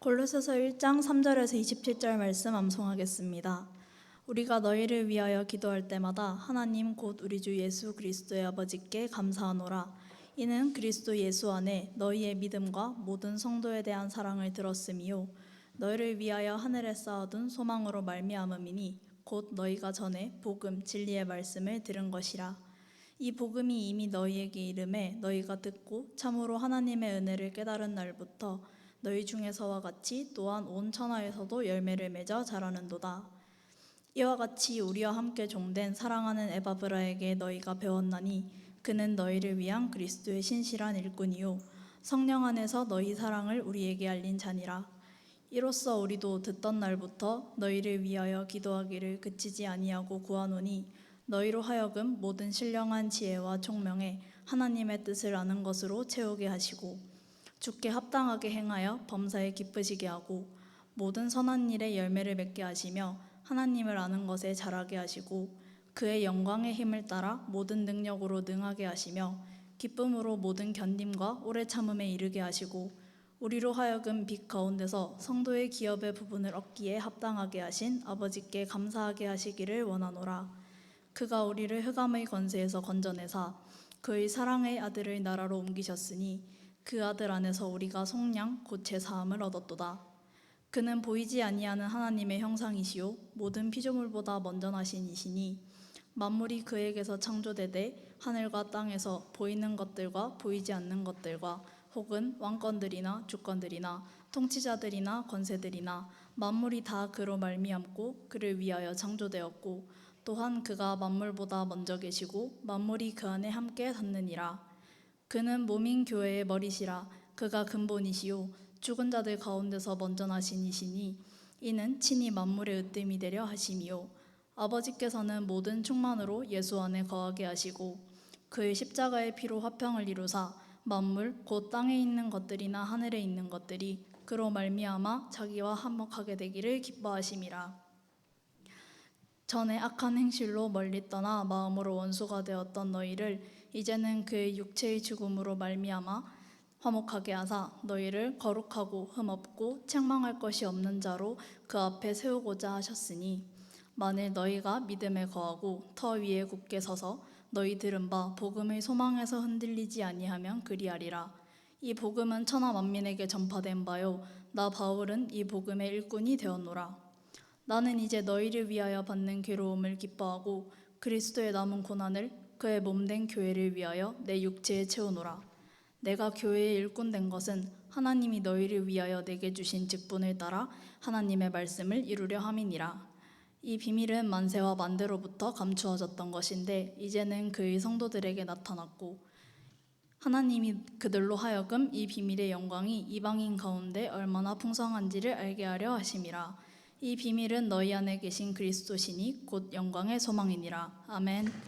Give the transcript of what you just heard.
골로새서 1장 3절에서 27절 말씀 암송하겠습니다. 우리가 너희를 위하여 기도할 때마다 하나님 곧 우리 주 예수 그리스도의 아버지께 감사하노라. 이는 그리스도 예수 안에 너희의 믿음과 모든 성도에 대한 사랑을 들었음이요 너희를 위하여 하늘에 쌓아둔 소망으로 말미암음이니 곧 너희가 전에 복음 진리의 말씀을 들은 것이라. 이 복음이 이미 너희에게 이름에 너희가 듣고 참으로 하나님의 은혜를 깨달은 날부터 너희 중에서와 같이 또한 온 천하에서도 열매를 맺어 자라는도다. 이와 같이 우리와 함께 종된 사랑하는 에바브라에게 너희가 배웠나니 그는 너희를 위한 그리스도의 신실한 일꾼이요 성령 안에서 너희 사랑을 우리에게 알린 자니라. 이로써 우리도 듣던 날부터 너희를 위하여 기도하기를 그치지 아니하고 구하노니 너희로 하여금 모든 신령한 지혜와 총명에 하나님의 뜻을 아는 것으로 채우게 하시고 주께 합당하게 행하여 범사에 기쁘시게 하고 모든 선한 일에 열매를 맺게 하시며 하나님을 아는 것에 자라게 하시고 그의 영광의 힘을 따라 모든 능력으로 능하게 하시며 기쁨으로 모든 견딤과 오래 참음에 이르게 하시고 우리로 하여금 빛 가운데서 성도의 기업의 부분을 얻기에 합당하게 하신 아버지께 감사하게 하시기를 원하노라. 그가 우리를 흑암의 권세에서 건져내사 그의 사랑의 아들을 나라로 옮기셨으니 그 아들 안에서 우리가 속량 곧 제사함을 얻었도다. 그는 보이지 아니하는 하나님의 형상이시요 모든 피조물보다 먼저 나신 이시니 만물이 그에게서 창조되되 하늘과 땅에서 보이는 것들과 보이지 않는 것들과 혹은 왕권들이나 주권들이나 통치자들이나 권세들이나 만물이 다 그로 말미암고 그를 위하여 창조되었고 또한 그가 만물보다 먼저 계시고 만물이 그 안에 함께 닿느니라 그는 몸인 교회의 머리시라 그가 근본이시요 죽은 자들 가운데서 먼저 나신 이시니 이는 친히 만물의 으뜸이 되려 하심이요. 아버지께서는 모든 충만으로 예수 안에 거하게 하시고 그의 십자가의 피로 화평을 이루사 만물 곧 땅에 있는 것들이나 하늘에 있는 것들이 그로 말미암아 자기와 한몫하게 되기를 기뻐하심이라. 전에 악한 행실로 멀리 떠나 마음으로 원수가 되었던 너희를 이제는 그의 육체의 죽음으로 말미암아 화목하게 하사 너희를 거룩하고 흠없고 책망할 것이 없는 자로 그 앞에 세우고자 하셨으니 만일 너희가 믿음에 거하고 터 위에 굳게 서서 너희 들은 바 복음의 소망에서 흔들리지 아니하면 그리하리라. 이 복음은 천하 만민에게 전파된 바요. 나 바울은 이 복음의 일꾼이 되었노라. 나는 이제 너희를 위하여 받는 괴로움을 기뻐하고 그리스도의 남은 고난을 그의 몸된 교회를 위하여 내 육체에 채우노라. 내가 교회의 일꾼 된 것은 하나님이 너희를 위하여 내게 주신 직분을 따라 하나님의 말씀을 이루려 함이니라. 이 비밀은 만세와 만대로부터 감추어졌던 것인데 이제는 그의 성도들에게 나타났고 하나님이 그들로 하여금 이 비밀의 영광이 이방인 가운데 얼마나 풍성한지를 알게 하려 하심이라. 이 비밀은 너희 안에 계신 그리스도시니 곧 영광의 소망이니라. 아멘.